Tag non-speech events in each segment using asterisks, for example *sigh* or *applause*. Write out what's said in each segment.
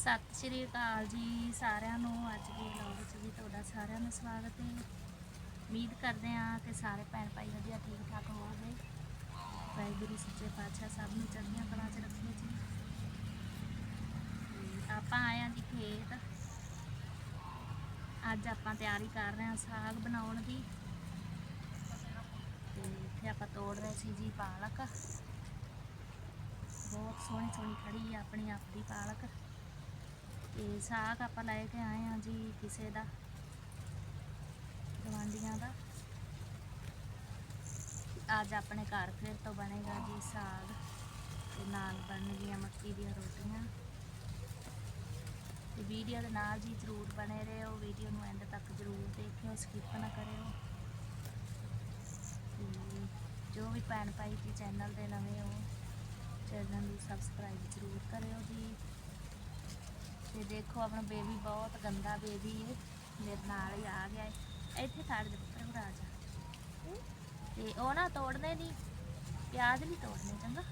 ਸਤਿ ਸ਼੍ਰੀ ਅਕਾਲ ਜੀ ਸਾਰਿਆਂ ਨੂੰ। ਅੱਜ ਦੇ ਵਲੌਗ ਵਿੱਚ ਜੀ ਤੁਹਾਡਾ ਸਾਰਿਆਂ ਦਾ ਸਵਾਗਤ ਹੈ। ਉਮੀਦ ਕਰਦੇ ਹਾਂ ਕਿ ਸਾਰੇ ਭੈਣ ਭਾਈ ਵਧੀਆ ਠੀਕ ਠਾਕ ਹੋਵੋਗੇ। ਵਾਹਿਗੁਰੂ, ਸੱਚੇ ਪਾਤਸ਼ਾਹ ਸਭ ਨੂੰ ਚੜ੍ਹਦੀਆਂ ਕਲਾ 'ਚ ਰੱਖੇ ਜੀ। ਤੇ ਆਪਾਂ ਆਏ ਹਾਂ ਜੀ ਖੇਤ। ਅੱਜ ਆਪਾਂ ਤਿਆਰੀ ਕਰ ਰਹੇ ਹਾਂ ਸਾਗ ਬਣਾਉਣ ਦੀ। ਤੇ ਇੱਥੇ ਆਪਾਂ ਤੋੜ ਰਹੇ ਸੀ ਜੀ ਪਾਲਕ। ਬਹੁਤ ਸੋਹਣੀ ਸੋਹਣੀ ਖੜੀ ਆ ਆਪਣੀ ਆਪ ਪਾਲਕ। ਤੇ ਸਾਗ ਆਪਾਂ ਲੈ ਕੇ ਆਏ ਹਾਂ ਜੀ ਕਿਸੇ ਦਾ ਗਵਾਂਡੀਆਂ ਦਾ। ਅੱਜ ਆਪਣੇ ਘਰ ਫਿਰ ਤੋਂ ਬਣੇਗਾ ਜੀ ਸਾਗ ਤੇ ਨਾਲ ਬਣਨਗੀਆਂ ਮੱਕੀ ਦੀਆਂ ਰੋਟੀਆਂ। ਤੇ ਵੀਡੀਓ ਦੇ ਨਾਲ ਜੀ ਜ਼ਰੂਰ ਬਣੇ ਰਹੋ, ਵੀਡੀਓ ਨੂੰ ਐਂਡ ਤੱਕ ਜ਼ਰੂਰ ਦੇਖਿਓ ਸਕਿਪ ਨਾ ਕਰਿਓ। ਤੇ ਜੋ ਵੀ ਭੈਣ ਭਾਈ ਜੀ ਚੈਨਲ ਦੇ ਨਵੇਂ ਹੋ ਚੈਨਲ ਨੂੰ ਸਬਸਕ੍ਰਾਈਬ ਜ਼ਰੂਰ ਕਰਿਓ ਜੀ। ਤੇ ਦੇਖੋ ਆਪਣਾ ਬੇਬੀ ਬਹੁਤ ਗੰਦਾ ਬੇਬੀ ਹੈ ਮੇਰੇ ਨਾਲ ਹੀ ਆ ਗਿਆ ਹੈ ਇੱਥੇ ਛੱਡ ਦੇ ਪੁੱਤਰ ਭਰਾ ਜਾ। ਤੇ ਉਹ ਨਾ ਤੋੜਨੇ ਨਹੀਂ ਪਿਆਜ਼ ਨਹੀਂ ਤੋੜਨੇ, ਚੰਗਾ।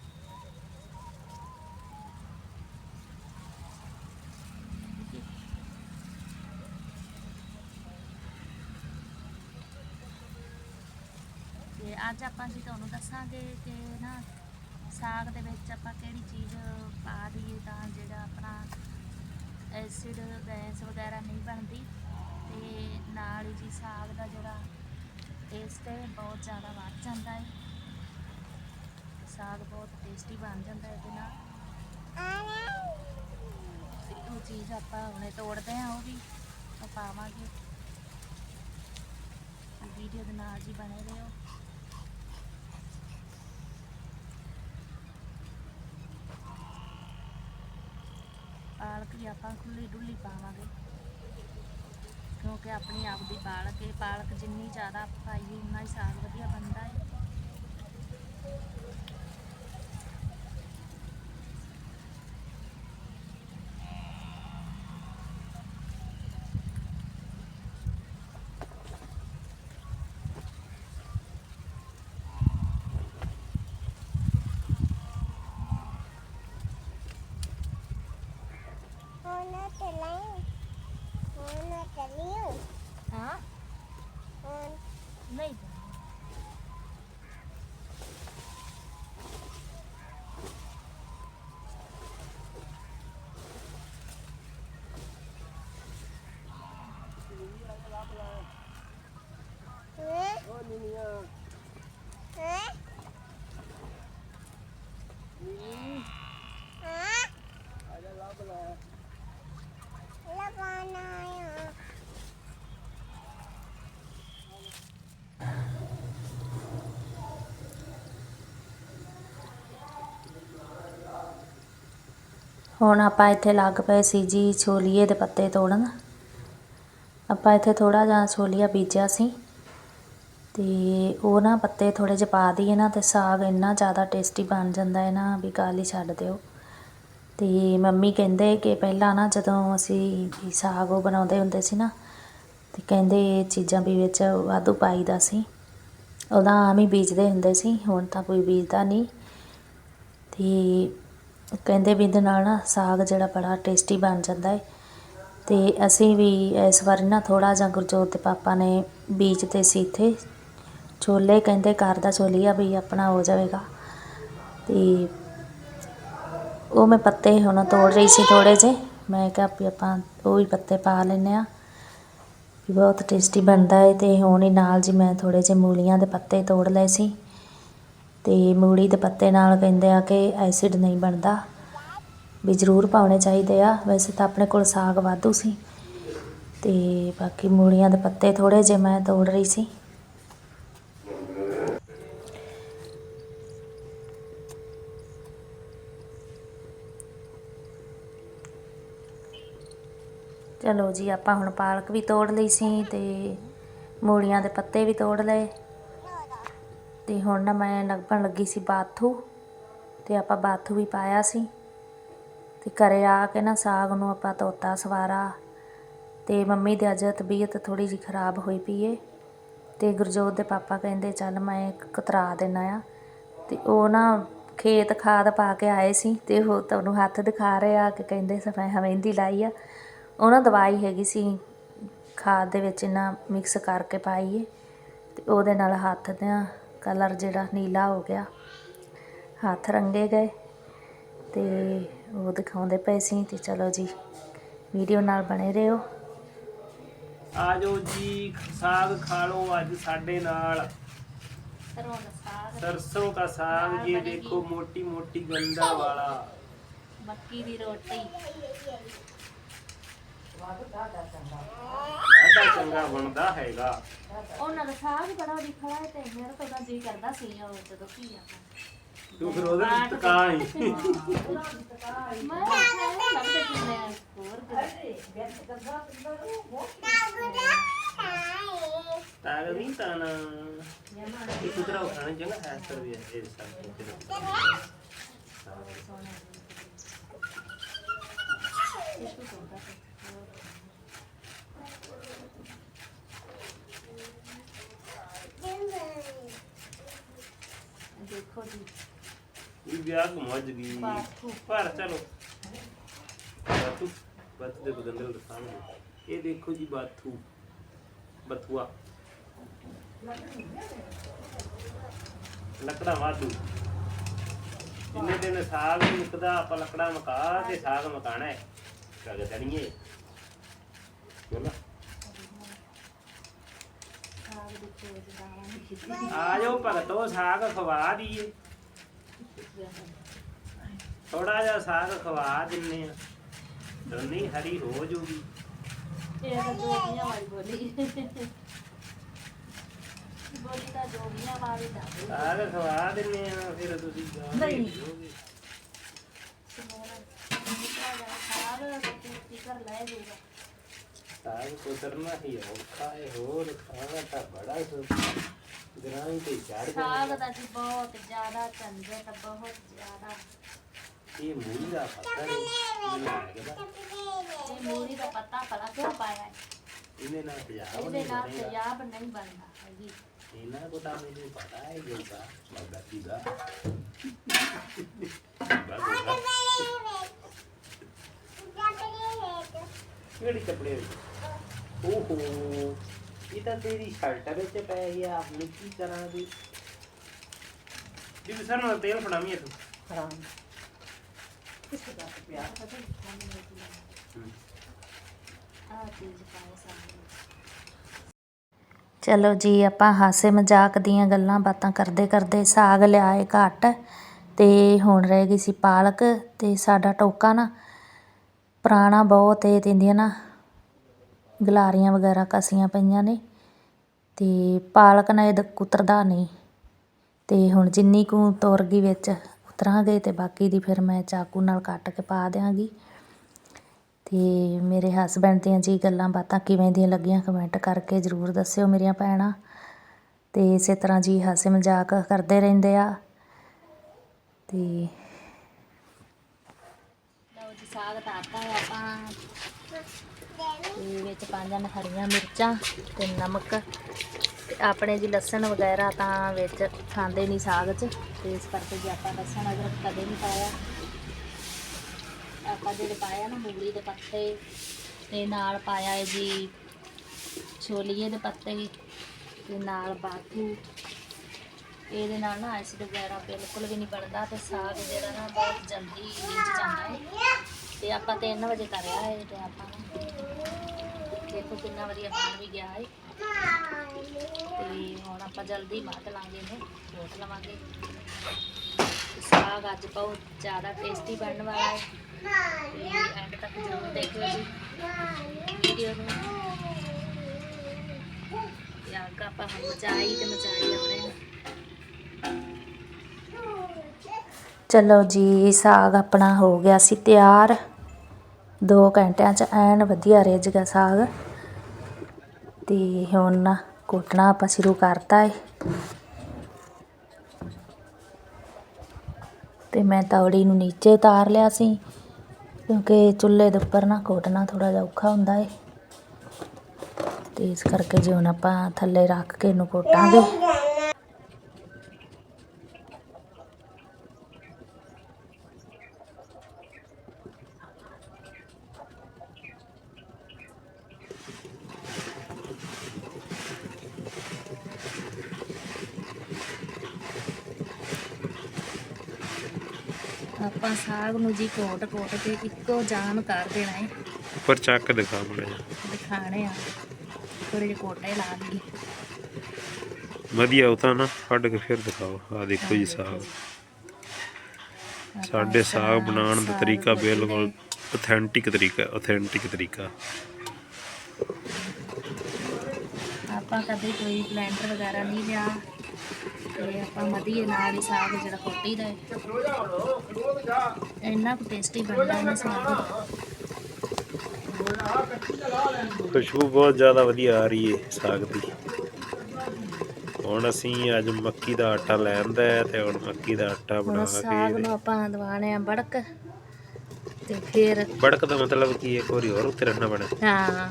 ਤੇ ਅੱਜ ਆਪਾਂ ਜੀ ਤੁਹਾਨੂੰ ਦੱਸਾਂਗੇ ਕਿ ਨਾ ਸਾਗ ਦੇ ਵਿੱਚ ਆਪਾਂ ਕਿਹੜੀ ਚੀਜ਼ ਪਾ ਦਈਏ ਤਾਂ ਜਿਹੜਾ ਆਪਣਾ ਐਸਿਡ ਗੈਸ ਵਗੈਰਾ ਨਹੀਂ ਬਣਦੀ ਤੇ ਨਾਲ ਹੀ ਜੀ ਸਾਗ ਦਾ ਜਿਹੜਾ ਟੇਸਟ ਹੈ, ਬਹੁਤ ਜ਼ਿਆਦਾ ਵੱਧ ਜਾਂਦਾ ਹੈ। ਸਾਗ ਬਹੁਤ ਟੇਸਟੀ ਬਣ ਜਾਂਦਾ ਇਹਦੇ ਨਾਲ। ਉਹ ਚੀਜ਼ ਆਪਾਂ ਹੁਣੇ ਤੋੜਦੇ ਹਾਂ ਉਹ ਵੀ, ਉਹ ਪਾਵਾਂਗੇ। ਵੀਡੀਓ ਦੇ ਨਾਲ ਜੀ ਬਣੇ ਰਹੋ ਪਾਲਕ ਵੀ ਆਪਾਂ ਖੁੱਲੀ ਡੁੱਲੀ ਪਾਵਾਂਗੇ। ਕਿਉਂਕਿ ਆਪਣੀ ਆਪ ਦੀ ਪਾਲਕ ਹੈ ਪਾਲਕ ਜਿੰਨੀ ਜ਼ਿਆਦਾ ਪਾਈਏ ਉਨਾ ਹੀ ਸਾਗ ਵਧੀਆ ਬਣਦਾ ਹੈ น่าจะเล่ามันน่าจะเลี้ยวฮะมันไม่ ਹੁਣ ਆਪਾਂ ਇੱਥੇ ਲੱਗ ਪਏ ਸੀ ਜੀ ਛੋਲੀਏ ਦੇ ਪੱਤੇ ਤੋੜਨ। ਆਪਾਂ ਇੱਥੇ ਥੋੜਾ ਜਿਹਾ ਛੋਲੀਆ ਬੀਜਿਆ ਸੀ ਤੇ ਉਹ ਨਾ ਪੱਤੇ ਥੋੜੇ ਜਿਹੇ ਪਾ ਦਈਏ ਨਾ ਤੇ ਸਾਗ ਇੰਨਾ ਜ਼ਿਆਦਾ ਟੇਸਟੀ ਬਣ ਜਾਂਦਾ ਹੈ ਨਾ ਵੀ ਗੱਲ ਹੀ ਛੱਡ ਦਿਓ। ਤੇ ਮੰਮੀ ਕਹਿੰਦੇ ਕਿ ਪਹਿਲਾਂ ਨਾ ਜਦੋਂ ਅਸੀਂ ਸਾਗ ਉਹ ਬਣਾਉਂਦੇ ਹੁੰਦੇ ਸੀ ਨਾ ਤੇ ਕਹਿੰਦੇ ਇਹ ਚੀਜ਼ਾਂ ਵੀ ਵਿੱਚ ਵਾਧੂ ਪਾਈਦਾ ਸੀ। ਉਹਦਾ ਆਮ ਹੀ ਬੀਜਦੇ ਹੁੰਦੇ ਸੀ, ਹੁਣ ਤਾਂ ਕੋਈ ਬੀਜਦਾ ਨਹੀਂ। ਤੇ ਕਹਿੰਦੇ ਵੀ ਇਹਦੇ ਨਾਲ ਨਾ ਸਾਗ ਜਿਹੜਾ ਬੜਾ ਟੇਸਟੀ ਬਣ ਜਾਂਦਾ ਹੈ ਤੇ ਅਸੀਂ ਵੀ ਇਸ ਵਾਰੀ ਨਾ ਥੋੜਾ ਜਿਹਾ ਗੁਰਜੋਤ ਦੇ ਪਾਪਾ ਨੇ ਬੀਜ ਤੇ ਸੀ ਇੱਥੇ। ਛੋਲੇ ਕਹਿੰਦੇ ਘਰ ਦਾ ਛੋਲੀਆ ਵੀ ਆਪਣਾ ਹੋ ਜਾਵੇਗਾ। ਤੇ ਉਹ ਮੈਂ ਪੱਤੇ ਹੁਣ ਤੋੜ ਰਹੀ ਸੀ ਥੋੜੇ ਜਿਹੇ। ਮੈਂ ਕਿਹਾ ਵੀ ਆਪਾਂ ਉਹ ਵੀ ਪੱਤੇ ਪਾ ਲੈਨੇ ਆ ਵੀ ਬਹੁਤ ਟੇਸਟੀ ਬਣਦਾ ਹੈ ਤੇ ਹੁਣ ਹੀ ਨਾਲ ਜੀ ਮੈਂ ਥੋੜੇ ਜਿਹੇ ਮੂਲੀਆਂ ਦੇ ਪੱਤੇ ਤੋੜ ਲਏ ਸੀ। ਤੇ ਮੂਲੀ ਦੇ ਪੱਤੇ ਨਾਲ ਕਹਿੰਦੇ ਆ ਕਿ ਐਸਿਡ ਨਹੀਂ ਬਣਦਾ। ਵੀ ਜ਼ਰੂਰ ਪਾਉਣੇ ਚਾਹੀਦੇ ਆ। ਵੈਸੇ ਤਾਂ ਆਪਣੇ ਕੋਲ ਸਾਗ ਵਾਧੂ ਸੀ। ਤੇ ਬਾਕੀ ਮੂਲੀਆਂ ਦੇ ਪੱਤੇ ਥੋੜੇ ਜਿਹੇ ਮੈਂ ਤੋੜ ਰਹੀ ਸੀ। ਚਲੋ ਜੀ, ਆਪਾਂ ਹੁਣ ਪਾਲਕ ਵੀ ਤੋੜ ਲਈ ਸੀ ਤੇ ਮੂਲੀਆਂ ਦੇ ਪੱਤੇ ਵੀ ਤੋੜ ਲਏ। ਤੇ ਹੁਣ ਨਾ ਮੈਂ ਲੱਭਣ ਲੱਗੀ ਸੀ ਬਾਥੂ ਤੇ ਆਪਾਂ ਬਾਥੂ ਵੀ ਪਾਇਆ ਸੀ ਤੇ ਘਰੇ ਆ ਕੇ ਨਾ ਸਾਗ ਨੂੰ ਆਪਾਂ ਧੋਤਾ ਸਵਾਰਾ ਤੇ ਮੰਮੀ ਦੀ ਅੱਜ ਤਬੀਅਤ ਥੋੜੀ ਜਿਹੀ ਖਰਾਬ ਹੋਈ ਪਈ ਏ ਤੇ ਗੁਰਜੋਤ ਦੇ ਪਾਪਾ ਕਹਿੰਦੇ, ਚੱਲ ਮੈਂ ਕਤਰਾ ਦੇਣਾ ਆ। ਤੇ ਉਹ ਨਾ ਖੇਤ ਖਾਦ ਪਾ ਕੇ ਆਏ ਸੀ ਤੇ ਉਹ ਤੁਹਾਨੂੰ ਹੱਥ ਦਿਖਾ ਰਹੇ ਆ ਕਿ ਕਹਿੰਦੇ ਸਫ਼ਾਈ ਹਵੇਂਦੀ ਲਾਈ ਆ। ਉਹਨਾਂ ਦਵਾਈ ਹੈਗੀ ਸੀ ਖਾਦ ਦੇ ਵਿੱਚ ਇਹਨਾਂ ਮਿਕਸ ਕਰਕੇ ਪਾਈਏ ਤੇ ਉਹਦੇ ਨਾਲ ਹੱਥ ਦਾ ਕਲਰ ਜਿਹੜਾ ਨੀਲਾ ਹੋ ਗਿਆ। ਹੱਥ ਰੰਗੇ ਗਏ ਤੇ ਉਹ ਦਿਖਾਉਂਦੇ ਪਏ ਸੀ ਤੇ ਚਲੋ ਜੀ ਵੀਡੀਓ ਨਾਲ ਬਣੇ ਰਹੋ। ਆ ਜਾਓ ਜੀ ਸਾਗ ਖਾ ਲਓ ਅੱਜ ਸਾਡੇ ਨਾਲ। ਸਰਸੋਂ ਦਾ ਸਾਗ ਇਹ ਦੇਖੋ ਮੋਟੀ ਮੋਟੀ ਗੰਦਾ ਵਾਲਾ। ਮੱਕੀ ਦੀ ਰੋਟੀ। ਐਡਾ ਚੰਗਾ ਬਣਦਾ ਹੈਗਾ। ਉਹਨਾਂ ਦਾ ਸਾਗ ਬੜਾ ਦਿਖਦਾ ਹੈ ਤੇ ਮੇਰਾ ਤਾਂ ਉਹਦਾ ਜੀ ਕਰਦਾ ਸੀ ਉਹ ਜਦੋਂ ਕੀ ਆ। ਤੂੰ ਫਿਰ ਉਹਦੇ ਵਿੱਚ ਟਕਾ ਹੀ। ਮੈਂ ਲੱਗਦੇ ਕਿ ਮੈਂ ਹੋਰ ਤਾਗ ਨਹੀਂ ਤਾਣਾ। ਇਹ ਕੁਤਰਾ ਉਠਾਣੇ ਚੰਗਾ ਹੈ ਸਰ ਵੀ ਇਹ ਸਭ ਕੁਝ ਦੇਖੋ ਜੀ। ਇਹ ਵਿਆਹ ਘੁੰਮਾ ਜਗੀ ਬਾਥੂ। ਪਰ ਚਲੋ। ਬਾਤੂ ਬਾਤੂ ਦੇ ਬਦਲੇ ਦੇ ਸਾਹਮਣੇ। ਇਹ ਦੇਖੋ ਜੀ ਬਾਥੂ ਬਥੂਆ। ਲੱਕੜਾ ਵਾਧੂ। ਜਿੰਨੇ ਦਿਨ ਸਾਗ ਨੀ ਮੁੱਕਦਾ ਆਪਾਂ ਲੱਕੜਾ ਮਕਾ ਤੇ ਸਾਗ ਮਕਾਣਾ ਹੈ। ਕਗ ਦਣੀਏ ਬੋਲਾ ਆ ਜਾਓ ਭਗਤੋ ਸਾਗ ਖਵਾ ਦਈਏ। ਥੋੜਾ ਜਿਹਾ ਸਾਗ ਖਵਾ ਦਿੰਨੇ ਆ। ਦੋਨੀ ਹਰੀ ਹੋ ਜੂਗੀ। ਇਹ ਤਾਂ ਜੋਗੀਆਂ ਵਾਲੀ ਬੋਲੀ। ਬੋਲੀ ਤਾਂ ਜੋਗੀਆਂ ਵਾਲੀ ਦਾ ਸਾਗ ਖਵਾ ਦਿੰਨੇ ਆ ਫਿਰ ਤੁਸੀਂ ਗਾਣੇ ਨਹੀਂ। ਸਾਗ ਕੀ ਕਰ ਲੈ ਜੂਗਾ ਸਾਗ ਕੁਤਰਨਾ ਹੀ ਔਖਾ ਹੈ ਹੋਰ ਖਾਣਾ ਤਾਂ ਬੜਾ ਸੁ ਗਰਾਂ ਤੇ ਚੜ ਸਾਗ ਜਾਂਦਾ ਦਾ ਜੀ ਬਹੁਤ ਜ਼ਿਆਦਾ ਝੰਜਟ ਬਹੁਤ ਜ਼ਿਆਦਾ। ਇਹ ਮੂਲੀ ਦਾ ਪਤਾ ਨਹੀਂ ਲੱਗਦਾ। ਇਹ ਮੂਰੀ ਦਾ ਪੱਤਾ ਭਲਾ ਕਿਉਂ ਪਾਇਆ ਹੈ ਇਹਨੇ ਨਾਲ ਪੰਜਾਬ ਇਹਦੇ ਨਾਲ ਤੇਜ਼ਾਬ ਨਹੀਂ ਬਣਦਾ ਹੈਗੀ। ਇਹਨਾਂ ਕੋ ਤਾਂ ਮੈਨੂੰ ਪਤਾ ਹੈ ਜੋਗਾ ਲੱਗਦਾ ਸੀਗਾ ਬਸ। ਕਿਹੜੀ ਕੱਪੜੇ ਵਿੱਚ ਓਹੋ ਇਹ ਤਾਂ ਤੇਰੀ ਸ਼ਰਟ ਵਿੱਚ ਪੈ ਗਿਆ। ਹੁਣ ਕੀ ਕਰਾਂ ਵੀ? ਜੀ ਸਰ ਨਾਲ ਤੇਲ ਫੜਾਵੀਂ ਤੂੰ ਹਰਾਮ ਆ ਚੀਜ਼ ਚਲੋ ਜੀ ਆਪਾਂ ਹਾਸੇ ਮਜ਼ਾਕ ਦੀਆਂ ਗੱਲਾਂ ਬਾਤਾਂ ਕਰਦੇ ਕਰਦੇ ਸਾਗ ਲਿਆਏ ਘੱਟ ਤੇ ਹੁਣ ਰਹਿ ਗਈ ਸੀ ਪਾਲਕ ਤੇ ਸਾਡਾ ਟੋਕਾ ਨਾ। ਪੁਰਾਣਾ ਬਹੁਤ ਏ ਤੇ ਇਹਦੀਆਂ ਨਾ ਗਲਾਰੀਆਂ ਵਗੈਰਾ ਕਸੀਆਂ ਪਈਆਂ ਨੇ ਅਤੇ ਪਾਲਕ ਨਾ ਇਹਦਾ ਕੁਤਰਦਾ ਨਹੀਂ। ਅਤੇ ਹੁਣ ਜਿੰਨੀ ਕੁ ਤੁਰ ਗਈ ਵਿੱਚ ਉਤਰਾਂਗੇ ਅਤੇ ਬਾਕੀ ਦੀ ਫਿਰ ਮੈਂ ਚਾਕੂ ਨਾਲ ਕੱਟ ਕੇ ਪਾ ਦਿਆਂਗੀ। ਅਤੇ ਮੇਰੇ ਹਸਬੈਂਡ ਦੀਆਂ ਜੀ ਗੱਲਾਂ ਬਾਤਾਂ ਕਿਵੇਂ ਦੀਆਂ ਲੱਗੀਆਂ ਕਮੈਂਟ ਕਰਕੇ ਜ਼ਰੂਰ ਦੱਸਿਓ ਮੇਰੀਆਂ ਭੈਣਾਂ। ਅਤੇ ਇਸੇ ਤਰ੍ਹਾਂ ਜੀ ਹਾਸੇ ਮਜ਼ਾਕ ਕਰਦੇ ਰਹਿੰਦੇ ਆ। ਅਤੇ ਸਾਗ ਧਾਤਾ ਹੈ ਆਪਾਂ। ਤੇ ਵਿੱਚ ਪਾ ਜਾਣ ਹਰੀਆਂ ਮਿਰਚਾਂ ਤੇ ਨਮਕ। ਤੇ ਆਪਣੇ ਜੀ ਲਸਣ ਵਗੈਰਾ ਤਾਂ ਵਿੱਚ ਖਾਂਦੇ ਨਹੀਂ ਸਾਗ 'ਚ। ਤੇ ਇਸ ਕਰਕੇ ਜੇ ਆਪਾਂ ਲਸਣ ਅਦਰਕ ਕਦੇ ਨਹੀਂ ਪਾਇਆ। ਆਪਾਂ ਜਿਹੜੇ ਪਾਇਆ ਨਾ ਮੂਲੀ ਦੇ ਪੱਤੇ, ਤੇ ਨਾਲ ਪਾਇਆ ਹੈ ਜੀ ਛੋਲੀਏ ਦੇ ਪੱਤੇ, ਤੇ ਨਾਲ ਬਾਥੂ ਇਹਦੇ ਨਾਲ ਨਾ ਐਸਿਡ ਵਗੈਰਾ ਬਿਲਕੁਲ ਵੀ ਨਹੀਂ ਬਣਦਾ ਤੇ ਸਾਗ ਜਿਹੜਾ ਨਾ ਬਹੁਤ ਜਲਦੀ ਰਿੱਝ ਜਾਂਦਾ ਹੈ। ਤੇ ਆਪਾਂ 3 ਵਜੇ ਕਰਿਆ ਹੈ ਤੇ ਆਪਾਂ ਨਾ ਦੇਖੋ ਕਿੰਨਾ ਵਧੀਆ ਬਣ ਵੀ ਗਿਆ ਹੈ। ਤੇ ਹੁਣ ਆਪਾਂ ਜਲਦੀ ਮਾਤ ਲਾਂਗੇ ਇਹਨੂੰ ਘੋਟ ਲਵਾਂਗੇ। ਸਾਗ ਅੱਜ ਬਹੁਤ ਜ਼ਿਆਦਾ ਟੇਸਟੀ ਬਣਨ ਵਾਲਾ ਹੈ। ਤੇ ਐਂਡ ਤੱਕ ਜ਼ਰੂਰ ਦੇਖਿਓ ਜੀ ਵੀਡੀਓ ਨੂੰ। ਤੇ ਅੱਗ ਆਪਾਂ ਹੁਣ ਮਚਾਈ ਤੇ ਮਚਾਈ ਆਉਣੇ ਚਲੋ ਜੀ ਸਾਗ ਆਪਣਾ ਹੋ ਗਿਆ ਸੀ ਤਿਆਰ। 2 ਘੰਟਿਆਂ ਚ ਐਨ ਵਧੀਆ ਰਿੱਝ ਗਿਆ ਸਾਗ। ਤੇ ਹੁਣ ਨਾ ਘੋਟਣਾ ਆਪਾਂ ਸ਼ੁਰੂ ਕਰਤਾ ਹੈ ਤੇ ਮੈਂ ਤੌੜੀ ਨੂੰ ਨੀਚੇ ਉਤਾਰ ਲਿਆ ਸੀ, ਕਿਉਂਕਿ ਚੁੱਲ੍ਹੇ ਦੇ ਉੱਪਰ ਨਾ ਘੋਟਣਾ ਥੋੜਾ ਜਿਹਾ ਔਖਾ ਹੁੰਦਾ ਹੈ ਤੇ ਇਸ ਕਰਕੇ ਜੀ ਹੁਣ ਆਪਾਂ ਥੱਲੇ ਰੱਖ ਕੇ ਇਹਨੂੰ ਘੋਟਾਂਗੇ ਆਪਾਂ ਸਾਗ ਨੂੰ ਜੀ ਕੋਟ ਕੋਟ ਕੇ ਇੱਕੋ ਜਾਨ ਕਰ ਦੇਣਾ ਹੈ ਉੱਪਰ ਚੱਕ ਦਿਖਾ ਮੁੰਡੇ ਦਿਖਾਣੇ ਆ। ਥੋੜੇ ਜਿਹੇ ਕੋਟੇ ਲਾ ਲਈਏ ਵਧੀਆ ਉਹ ਤਾਂ ਨਾ ਕੱਢ ਕੇ ਫਿਰ ਦਿਖਾਓ। ਆ ਦੇਖੋ ਜੀ ਸਾਗ। ਸਾਡੇ ਸਾਗ ਬਣਾਉਣ ਦਾ ਤਰੀਕਾ ਬਿਲਕੁਲ ਅਥੈਂਟਿਕ ਤਰੀਕਾ ਅਥੈਂਟਿਕ ਤਰੀਕਾ। ਆਪਾਂ ਕਦੇ ਕੋਈ ਬਲੈਂਡਰ ਵਗੈਰਾ ਨਹੀਂ ਲਿਆ। ਤੇ ਆਪਾਂ ਮਧੀਏ ਨਾਲ ਹੀ ਸਾਗ ਜਿਹੜਾ ਕੋਟੀ ਦਾ ਹੈ। ਇੰਨਾ ਕੁ ਟੇਸਟੀ ਬਣਦਾ ਹੈ ਸਾਗ। ਖੁਸ਼ਬੂ ਬਹੁਤ ਜ਼ਿਆਦਾ ਵਧੀਆ ਆ ਰਹੀ ਹੈ ਸਾਗ ਦੀ। ਹੁਣ ਅਸੀਂ ਅੱਜ ਮੱਕੀ ਦਾ ਆਟਾ ਲੈਂਦਾ ਤੇ ਹੁਣ ਮੱਕੀ ਦਾ ਆਟਾ ਬਣਾ ਸਾਗ ਕੇ ਨੂੰ ਆਪਾਂ ਦਵਾਣੇ ਆ ਬੜਕ ਤੇ ਫਿਰ ਬੜਕ ਦਾ ਮਤਲਬ ਕੀ ਇੱਕ ਵਾਰੀ ਹੋਰ ਉੱਤੇ ਰੱਖਣਾ ਪੈਣਾ। ਹਾਂ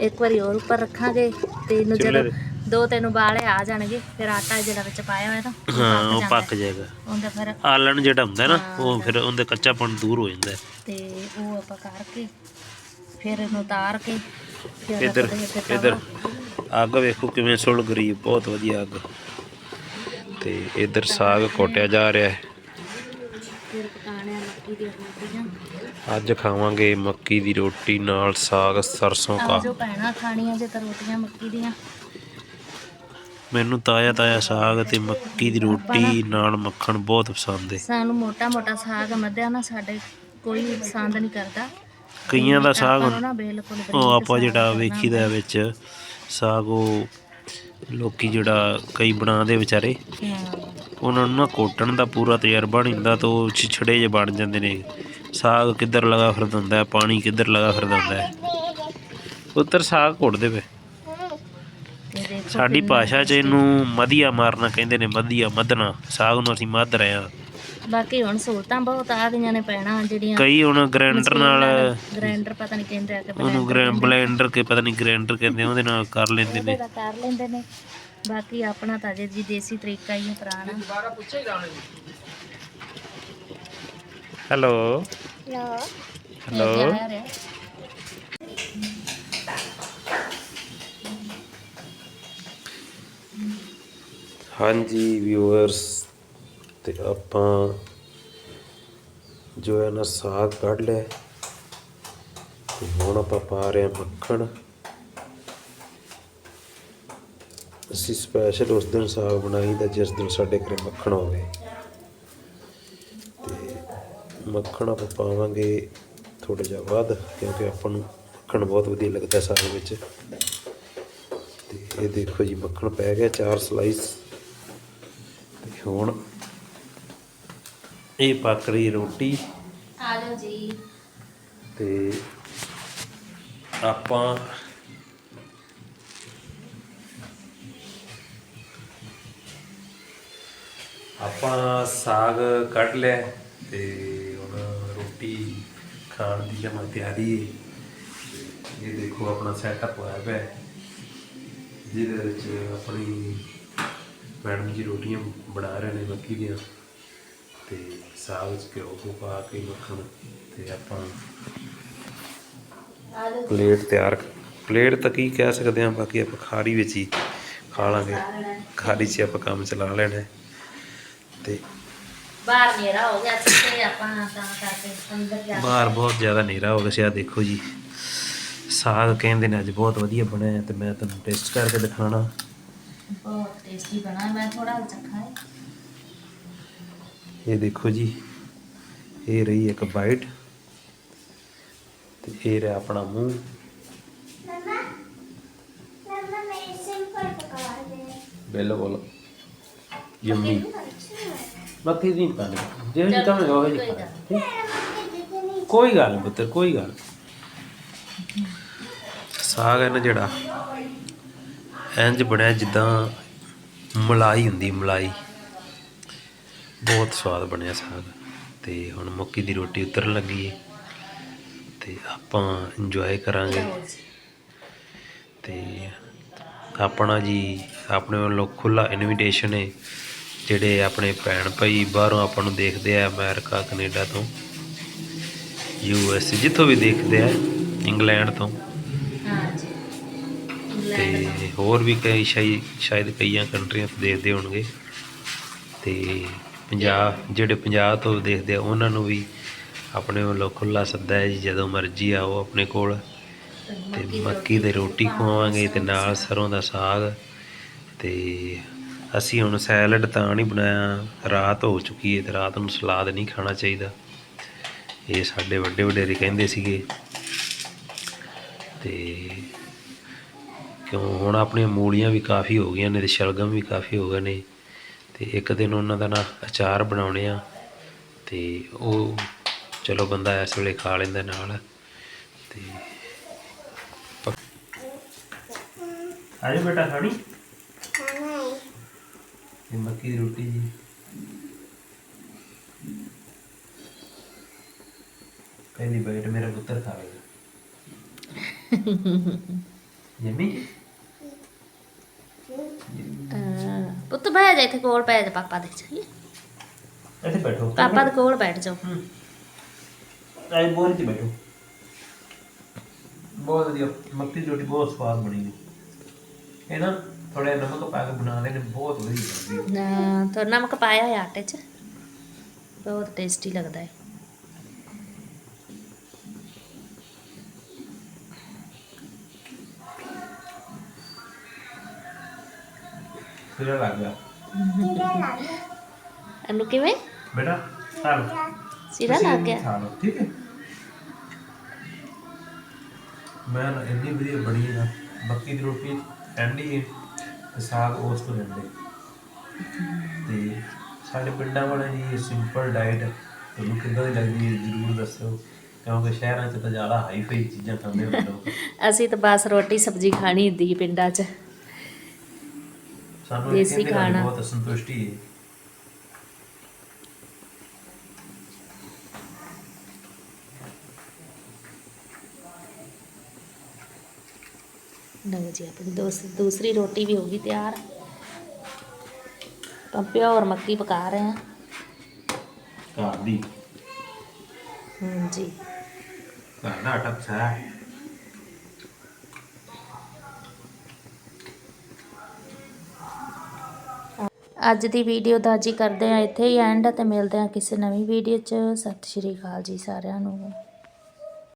ਇੱਕ ਵਾਰੀ ਹੋਰ ਉੱਪਰ ਰੱਖਾਂਗੇ ਤੇ ਇਹਨੂੰ ਜਦੋਂ ਦੋ ਤਿੰਨ ਉਬਾਲੇ ਆ ਜਾਣਗੇ ਫਿਰ ਆਟਾ ਜਿਹੜਾ ਵਿੱਚ ਪਾਇਆ ਹੋਇਆ ਤਾਂ ਹਾਂ ਉਹ ਪੱਕ ਜਾਏਗਾ। ਉਹਦਾ ਫਿਰ ਆਲਣ ਜਿਹੜਾ ਹੁੰਦਾ ਨਾ ਉਹ ਫਿਰ ਉਹਦੇ ਕੱਚਾਪਣ ਦੂਰ ਹੋ ਜਾਂਦਾ। ਤੇ ਉਹ ਆਪਾਂ ਕਰਕੇ ਫਿਰ ਇਹਨੂੰ ਉਤਾਰ ਕੇ ਇੱਧਰ ਇੱਧਰ। ਅੱਗ ਵੇਖੋ ਕਿਵੇਂ ਸੁਲਗ ਰਹੀ ਹੈ ਬਹੁਤ ਵਧੀਆ ਅੱਗ। ਤੇ ਇੱਧਰ ਸਾਗ ਕੋਟਿਆ ਜਾ ਰਿਹਾ ਹੈ। ਅੱਜ ਖਾਵਾਂਗੇ ਮੱਕੀ ਦੀ ਰੋਟੀ ਨਾਲ ਸਾਗ ਸਰਸੋਂ ਕਾ। ਜੋ ਭੈਣਾਂ ਖਾਣੀਆਂ ਜੇ ਤਾਂ ਰੋਟੀਆਂ ਮੱਕੀ ਦੀਆਂ। ਮੈਨੂੰ ਤਾਜ਼ਾ ਤਾਜ਼ਾ ਸਾਗ ਤੇ ਮੱਕੀ ਦੀ ਰੋਟੀ ਨਾਲ ਮੱਖਣ ਬਹੁਤ ਪਸੰਦ ਹੈ ਸਾਨੂੰ ਮੋਟਾ ਮੋਟਾ ਸਾਗ ਮੱਧਿਆ ਨਾ ਸਾਡੇ ਕੋਈ ਪਸੰਦ ਨਹੀਂ ਕਰਦਾ। ਕਈਆਂ ਦਾ ਸਾਗ ਉਹ ਆਪਾਂ ਜਿਹੜਾ ਵੇਖੀਦਾ ਵਿੱਚ ਸਾਗ ਉਹ ਲੋਕੀ ਜਿਹੜਾ ਕਈ ਬਣਾਉਂਦੇ ਵਿਚਾਰੇ ਉਹਨਾਂ ਨੂੰ ਨਾ ਕੋਟਣ ਦਾ ਪੂਰਾ ਤਜਰਬਾ ਨਹੀਂ ਹੁੰਦਾ ਤਾਂ ਉਹ ਛਿਛੜੇ ਜਿਹੇ ਬਣ ਜਾਂਦੇ ਨੇ। ਸਾਗ ਕਿੱਧਰ ਲਗਾ ਫਿਰਦਾ ਹੁੰਦਾ ਪਾਣੀ ਕਿੱਧਰ ਲਗਾ ਫਿਰਦਾ ਹੁੰਦਾ। ਉੱਤਰ ਸਾਗ ਘੁੱਟਦੇ ਪਏ। ਸਾਡੀ ਭਾਸ਼ਾ 'ਚ ਇਹਨੂੰ ਮਧੀਆ ਮਾਰਨਾ ਕਹਿੰਦੇ ਨੇ ਮਧੀਆ ਮੱਧਣਾ। ਸਾਗ ਨੂੰ ਅਸੀਂ ਮੱਧ ਰਹੇ ਹਾਂ। ਬਾਕੀ ਹੁਣ ਸਹੂਲਤਾਂ ਬਹੁਤ ਆ ਗਈਆਂ ਨੇ ਪੈਣਾ ਜਿਹੜੀਆਂ ਕਈ ਹੁਣ ਗ੍ਰਾਈਂਡਰ ਨਾਲ ਗ੍ਰਾਈਂਡਰ ਪਤਾ ਨਹੀਂ ਕਹਿੰਦੇ ਆ ਕਿ ਉਹਨੂੰ ਬਲੈਂਡਰ ਕੇ ਪਤਾ ਨਹੀਂ ਗ੍ਰਾਈਂਡਰ ਕਹਿੰਦੇ ਉਹਦੇ ਨਾਲ ਕਰ ਲੈਂਦੇ ਨੇ। ਕਰ ਲੈਂਦੇ ਨੇ। ਬਾਕੀ ਆਪਣਾ ਤਾਂ ਜੇ ਜੀ ਦੇਸੀ ਤਰੀਕਾ ਹੀ ਹੈ ਪੁਰਾਣਾ। ਹੈਲੋ। ਹੈਲੋ। ਹਾਂਜੀ ਵਿਊਅਰਸ ਤੇ ਆਪਾਂ ਜੋ ਹੈ ਨਾ ਸਾਗ ਕੱਢ ਲਿਆ ਤੇ ਹੁਣ ਆਪਾਂ ਪਾ ਰਹੇ ਹਾਂ ਮੱਖਣ। ਅਸੀਂ ਸਪੈਸ਼ਲ ਉਸ ਦਿਨ ਸਾਗ ਬਣਾਈ ਦਾ ਜਿਸ ਦਿਨ ਸਾਡੇ ਘਰੇ ਮੱਖਣ ਹੋਵੇ ਤੇ ਮੱਖਣ ਆਪਾਂ ਪਾਵਾਂਗੇ ਥੋੜਾ ਜਿਹਾ ਵੱਧ, ਕਿਉਂਕਿ ਆਪਾਂ ਨੂੰ ਮੱਖਣ ਬਹੁਤ ਵਧੀਆ ਲੱਗਦਾ ਸਾਗ ਵਿੱਚ। ਤੇ ਇਹ ਦੇਖੋ ਜੀ, ਮੱਖਣ ਪੈ ਗਿਆ, ਚਾਰ ਸਲਾਈਸ ਹੁਣ ਇਹ ਪੱਕ ਰਹੀ ਰੋਟੀ। ਆ ਜਾਓ ਜੀ। ਤੇ ਆਪਾਂ ਆਪਾਂ ਸਾਗ ਕੱਢ ਲਿਆ ਤੇ ਹੁਣ ਰੋਟੀ ਖਾਣ ਦੀ ਜਮਾ ਤਿਆਰੀ ਹੈ ਇਹ ਦੇਖੋ ਆਪਣਾ ਸੈਟਅਪ ਹੋਇਆ ਪਿਆ। ਜਿਹਦੇ ਵਿੱਚ ਆਪਣੀ ਮੈਡਮ ਜੀ ਰੋਟੀਆਂ ਬਣਾ ਰਹੇ ਨੇ ਮੱਕੀ ਦੀਆਂ ਤੇ ਸਾਗ ਵਿੱਚ ਘਿਓ ਘਿਓ ਪਾ ਕੇ ਮੱਖਣ ਤੇ ਆਪਾਂ ਆ ਪਲੇਟ ਤਿਆਰ ਪਲੇਟ ਤਾਂ ਕੀ ਕਹਿ ਸਕਦੇ ਹਾਂ ਬਾਕੀ ਆਪਾਂ ਖਾਰੀ ਵਿੱਚ ਹੀ ਖਾ ਲਾਂਗੇ। ਖਾਰੀ 'ਚ ਆਪਾਂ ਕੰਮ ਚਲਾ ਲੈਣਾ। ਤੇ ਬਾਹਰ ਨੇਰਾ ਹੋ ਗਿਆ ਤੇ ਆਪਾਂ ਤਾਂ ਕਰਕੇ ਅੰਦਰ ਜਾ ਬਾਹਰ ਬਹੁਤ ਜ਼ਿਆਦਾ ਹਨੇਰਾ ਹੋ ਗਿਆ ਸੀ ਆ ਦੇਖੋ ਜੀ। ਸਾਗ ਕਹਿੰਦੇ ਨੇ ਅੱਜ ਬਹੁਤ ਵਧੀਆ ਬਣਿਆ ਤੇ ਮੈਂ ਤੁਹਾਨੂੰ ਟੇਸਟ ਕਰਕੇ ਦਿਖਾਣਾ ਬਹੁਤ ਟੇਸਟੀ ਬਣਾ ਮੈਂ ਥੋੜਾ ਚੱਖਾ ਹੈ ਇਹ ਦੇਖੋ ਜੀ ਇਹ ਰਹੀ ਇੱਕ ਬਾਈਟ ਤੇ ਇਹ ਰਿਹਾ ਆਪਣਾ ਮੂੰਹ। ਮਮਾ ਮਮਾ ਮੇਰੇ ਸਿੰਪਲ ਪਕਾ ਦੇ ਬਿਲਕੁਲ। ਯੰਮੀ। ਅੱਛਾ ਮੱਕੀ ਦੀ ਪਾਣੀ ਜੇ ਜੀ ਕਹੇ ਉਹ ਜੀ ਕੋਈ ਖਾ। ਠੀਕ? ਨਹੀਂ। ਕੋਈ ਗੱਲ ਨਹੀਂ ਪੁੱਤਰ ਕੋਈ ਗੱਲ ਨੀ। ਸਾਗ ਹੈ ਨਾ ਜਿਹੜਾ। ਇੰਜ ਬਣਿਆ ਜਿੱਦਾਂ ਮਲਾਈ ਹੁੰਦੀ, ਮਲਾਈ। ਬਹੁਤ ਸਵਾਦ ਬਣਿਆ ਸਾਗ। ਤੇ ਹੁਣ ਮੱਕੀ ਦੀ ਰੋਟੀ ਉਤਰਨ ਲੱਗੀ ਹੈ ਤੇ ਆਪਾਂ ਇੰਜੋਏ ਕਰਾਂਗੇ। ਲਓ ਤੇ ਆਪਣਾ ਜੀ, ਆਪਣੇ ਵੱਲੋਂ ਖੁੱਲਾ ਇਨਵੀਟੇਸ਼ਨ ਹੈ ਜਿਹੜੇ ਆਪਣੇ ਭੈਣ ਭਾਈ ਬਾਹਰੋਂ ਆਪਾਂ ਨੂੰ ਦੇਖਦੇ ਆ ਅਮਰੀਕਾ, ਕੈਨੇਡਾ ਤੋਂ। ਯੂ ਐਸ ਜਿੱਥੋਂ ਵੀ ਦੇਖਦੇ ਆ, ਇੰਗਲੈਂਡ ਤੋਂ। ਤੇ ਹੋਰ ਵੀ ਕਈ ਸ਼ਾਇ- ਸ਼ਾਇਦ ਕਈਆਂ ਕੰਟਰੀਆਂ ਤੋਂ ਦੇਖਦੇ ਹੋਣਗੇ। ਤੇ ਪੰਜਾਬ ਜਿਹੜੇ ਪੰਜਾਬ ਤੋਂ ਦੇਖਦੇ ਆ ਉਹਨਾਂ ਨੂੰ ਵੀ ਆਪਣੇ ਵੱਲੋਂ ਖੁੱਲਾ ਸੱਦਾ ਹੈ ਜੀ ਜਦੋਂ ਮਰਜ਼ੀ ਆਓ ਆਪਣੇ ਕੋਲ। ਤੇ ਮੱਕੀ ਦੀ ਰੋਟੀ ਖਵਾਵਾਂਗੇ ਤੇ ਨਾਲ ਸਰੋਂ ਦਾ ਸਾਗ। ਤੇ ਅਸੀਂ ਹੁਣ ਸੈਲਡ ਤਾਂ ਨਹੀਂ ਬਣਾਇਆ ਰਾਤ ਹੋ ਚੁੱਕੀ ਹੈ ਤੇ ਰਾਤ ਨੂੰ ਸਲਾਦ ਨਹੀਂ ਖਾਣਾ ਚਾਹੀਦਾ। ਇਹ ਸਾਡੇ ਵੱਡੇ ਵਡੇਰੇ ਕਹਿੰਦੇ ਸੀਗੇ। ਤੇ ਕਿਉਂ? ਹੁਣ ਆਪਣੀਆਂ ਮੂਲੀਆਂ ਵੀ ਕਾਫੀ ਹੋ ਗਈਆਂ ਨੇ ਤੇ ਸ਼ਲਗਮ ਵੀ ਕਾਫੀ ਹੋ ਗਏ ਨੇ। ਤੇ ਇੱਕ ਦਿਨ ਉਹਨਾਂ ਦਾ ਨਾ ਅਚਾਰ ਬਣਾਉਣੇ ਆ ਤੇ ਉਹ ਚਲੋ ਬੰਦਾ ਇਸ ਵੇਲੇ ਖਾ ਲੈਂਦਾ ਨਾਲ। ਤੇ ਆਜੋ ਬੇਟਾ ਖਾਣੀ? ਇਹ ਮੱਕੀ ਦੀ ਰੋਟੀ ਜੀ। ਪਹਿਲੀ ਬਾਈਟ ਮੇਰਾ ਪੁੱਤਰ ਖਾਵੇਗਾ। *laughs* ਯਮੀ ਪੁੱਤ ਬਹਿ ਜਾ ਇੱਥੇ ਕੋਲ ਪੈ ਜਾ ਪਾਪਾ ਦੇ ਚੱਲੀਏ ਇੱਥੇ ਬੈਠੋ। ਪਾਪਾ ਦੇ ਕੋਲ ਬੈਠ ਜਾਓ। ਆਏ ਬੋਰੀ ਤੇ ਬੈਠੋ। ਬਹੁਤ ਵਧੀਆ ਮੱਕੀ ਦੀ ਰੋਟੀ ਬਹੁਤ ਸਵਾਦ ਬਣੀ ਹੈ ਇਹ ਨਾ ਥੋੜਾ ਨਮਕ ਪਾ ਕੇ ਬਣਾਉਂਦੇ ਨੇ ਬਹੁਤ ਵਧੀਆ ਬਣਦੀ ਹੈ ਨਾ ਤਾਂ ਨਮਕ ਪਾਇਆ ਹੈ ਆਟੇ 'ਚ। ਬਹੁਤ ਟੇਸਟੀ ਲੱਗਦਾ ਹੈ ਸਿਰਾ ਲੱਗ ਗਿਆ ਕਿਹੜਾ ਲੱਗ ਇਹਨੂੰ ਕਿਵੇਂ ਬੇਟਾ ਖਾ ਲਓ ਸਿਰਾ ਤੁਸੀਂ ਲੱਗ ਵੀ ਗਿਆ ਖਾ ਲਓ ਠੀਕ ਹੈ ਮੈਂ ਨਾ ਇੰਨੀ ਵਧੀਆ ਬਣੀ ਹੈ ਨਾ ਮੱਕੀ ਦੀ ਰੋਟੀ ਠੰਡੀ ਹੈ ਤੇ ਸਾਗ ਉਸ ਤੋਂ ਲੈਂਦੇ ਤੇ ਸਾਡੇ ਪਿੰਡਾਂ ਵਾਲੇ ਦੀ ਸਿੰਪਲ ਡਾਈਟ ਤੁਹਾਨੂੰ ਕਿੱਦਾਂ ਦੀ ਲੱਗਦੀ ਹੈ ਜਰੂਰ ਦੱਸਿਓ ਕਿਉਂਕਿ ਸ਼ਹਿਰਾਂ 'ਚ ਤਾਂ ਜ਼ਿਆਦਾ ਹਾਈ ਫਾਈ ਚੀਜ਼ਾਂ ਖਾਂਦੇ ਹੁੰਦੇ ਲੋਕ ਅਸੀਂ ਤਾਂ ਬਸ ਰੋਟੀ ਸਬਜ਼ੀ ਖਾਣੀ ਹੁੰਦੀ ਹੈ ਪਿੰਡਾਂ 'ਚ। ਸਾਨੂੰ ਦੇਸੀ ਨਾਲ ਖਾਣਾ। ਬਹੁਤ ਸੰਤੁਸ਼ਟੀ ਹੈ। ਲਓ ਜੀ ਆਪਣੀ ਦੋਸ- ਦੂਸਰੀ ਰੋਟੀ ਵੀ ਹੋ ਗਈ ਤਿਆਰ। ਤਾਂ ਪਿਓਰ ਮੱਕੀ ਪਕਾ ਰਹੇ ਹਾਂ। ਘਰ ਦੀ। ਹਾਂਜੀ ਘਰ ਦਾ ਆਟਾ ਪਸਾਇਆ ਹੈ ਅੱਜ ਦੀ ਵੀਡੀਓ ਦਾ ਜੀ ਕਰਦੇ ਆ ਇੱਥੇ ਹੀ ਐਂਡ ਤੇ ਮਿਲਦੇ ਆ ਕਿਸੇ ਨਵੀਂ ਵੀਡੀਓ 'ਚ। ਸਤਿ ਸ਼੍ਰੀ ਅਕਾਲ ਜੀ ਸਾਰਿਆਂ ਨੂੰ।